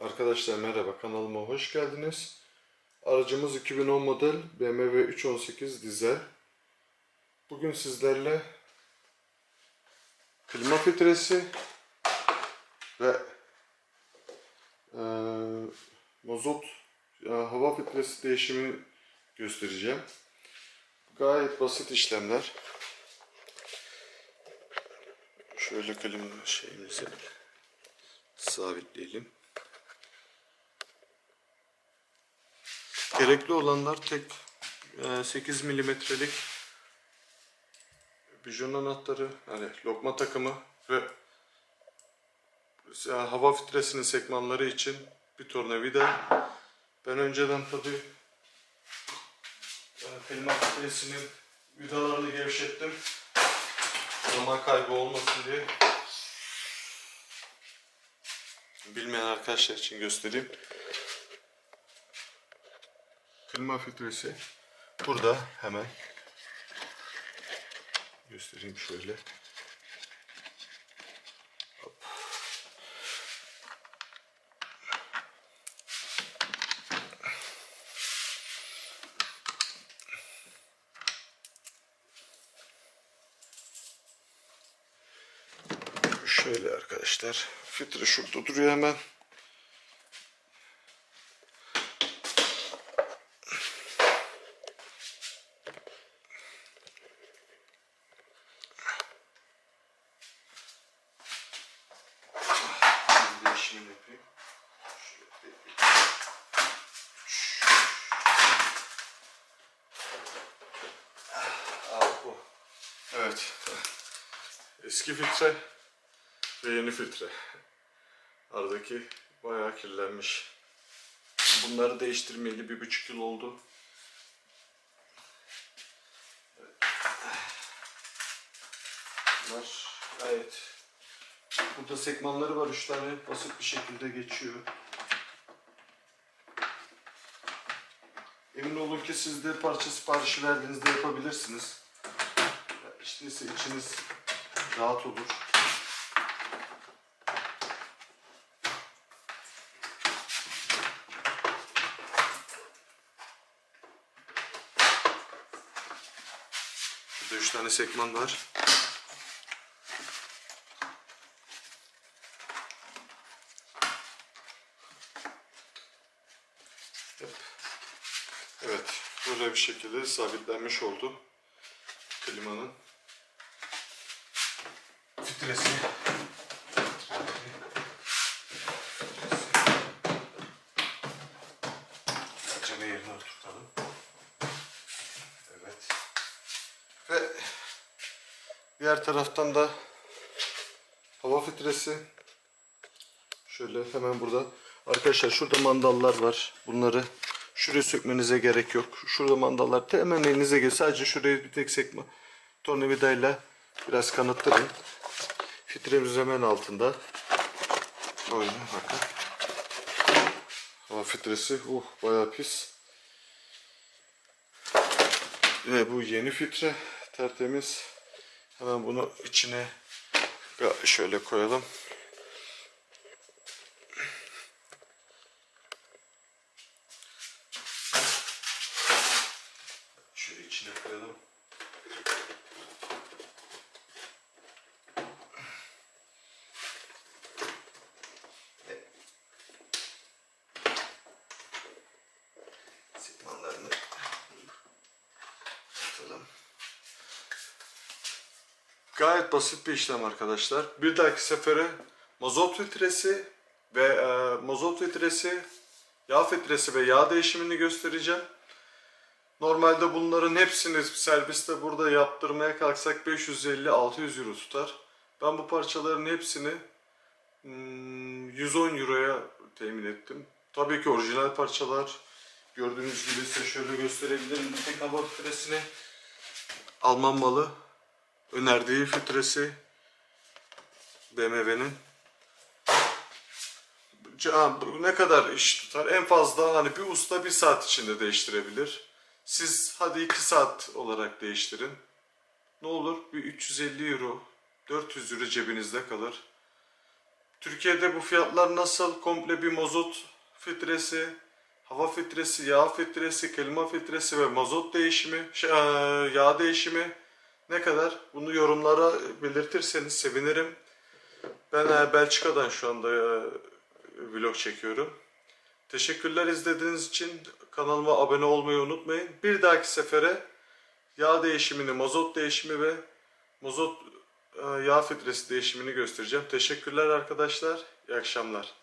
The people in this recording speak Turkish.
Arkadaşlar merhaba kanalıma hoş geldiniz. Aracımız 2010 model BMW 318 dizel. Bugün sizlerle klima filtresi ve eee mazot ya hava filtresi değişimi göstereceğim. Gayet basit işlemler. Şöyle klima şeyimizi sabitleyelim. Gerekli olanlar tek e, 8 milimetrelik bijon anahtarı, yani lokma takımı ve e, hava filtresinin sekmanları için bir tornavida. Ben önceden tabii e, klima filtresinin vidalarını gevşettim. Zaman kaybı olmasın diye. Bilmeyen arkadaşlar için göstereyim. Klima filtresi burada hemen göstereyim şöyle. Hop. Şöyle arkadaşlar. Filtre şurada duruyor hemen. Değişimini yapayım. Bu. Evet. Eski filtre ve yeni filtre. Aradaki bayağı kirlenmiş. Bunları değiştirmeyeli bir buçuk yıl oldu. Bunlar gayet Burada sekmanları var. Üç tane basit bir şekilde geçiyor. Emin olun ki siz de parça siparişi verdiğinizde yapabilirsiniz. İşte ise içiniz rahat olur. Şurada üç tane sekman var. Evet, böyle bir şekilde sabitlenmiş oldu klimanın filtresi. Cama yerine oturtalım. Evet. Ve diğer taraftan da hava filtresi. Şöyle hemen burada. Arkadaşlar şurada mandallar var. Bunları şuraya sökmenize gerek yok. Şurada mandallar hemen elinize gel. Sadece şuraya bir tek sekme tornavidayla biraz kanıttırın. Filtremiz hemen altında. Böyle bakın. Hava filtresi uh bayağı pis. Ve bu yeni filtre tertemiz. Hemen bunu içine şöyle koyalım. Şöyle içine koyalım. Gayet basit bir işlem arkadaşlar. Bir dahaki sefere mazot filtresi ve e, mazot filtresi, yağ filtresi ve yağ değişimini göstereceğim. Normalde bunların hepsini serviste burada yaptırmaya kalksak 550-600 euro tutar. Ben bu parçaların hepsini hmm, 110 euroya temin ettim. Tabii ki orijinal parçalar. Gördüğünüz gibi size şöyle gösterebilirim. Bir tek hava filtresini Alman malı önerdiği filtresi BMW'nin ne kadar iş tutar? En fazla hani bir usta bir saat içinde değiştirebilir. Siz hadi 2 saat olarak değiştirin. Ne olur? Bir 350 euro, 400 euro cebinizde kalır. Türkiye'de bu fiyatlar nasıl? Komple bir mazot filtresi, hava filtresi, yağ filtresi, klima filtresi ve mazot değişimi, şey, eee, yağ değişimi ne kadar? Bunu yorumlara belirtirseniz sevinirim. Ben eee, Belçika'dan şu anda eee, vlog çekiyorum. Teşekkürler izlediğiniz için. Kanalıma abone olmayı unutmayın. Bir dahaki sefere yağ değişimini, mazot değişimi ve mazot e, yağ filtresi değişimini göstereceğim. Teşekkürler arkadaşlar. İyi akşamlar.